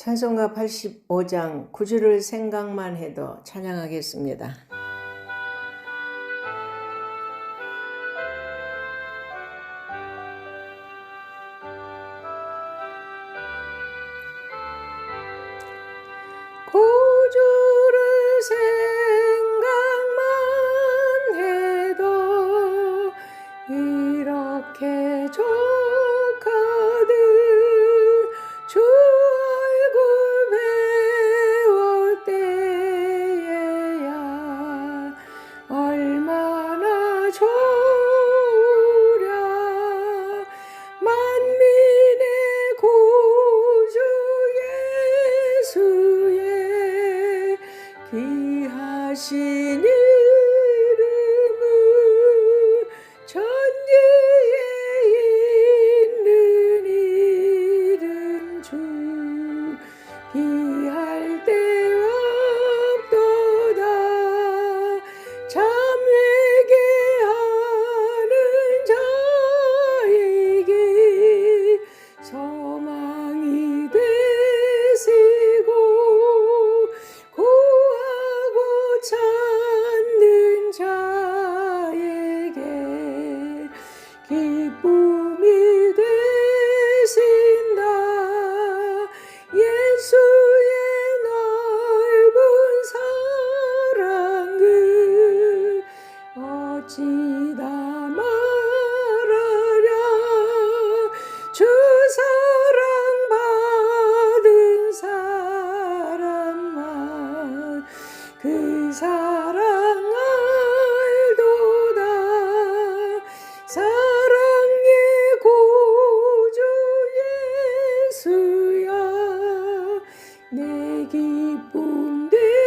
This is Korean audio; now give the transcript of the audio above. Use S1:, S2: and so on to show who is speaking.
S1: 찬송가 85장 구주를 생각만 해도 찬양하겠습니다. 고 心里 사랑 알도다 사랑의 고주 예수야. 내 기쁨 되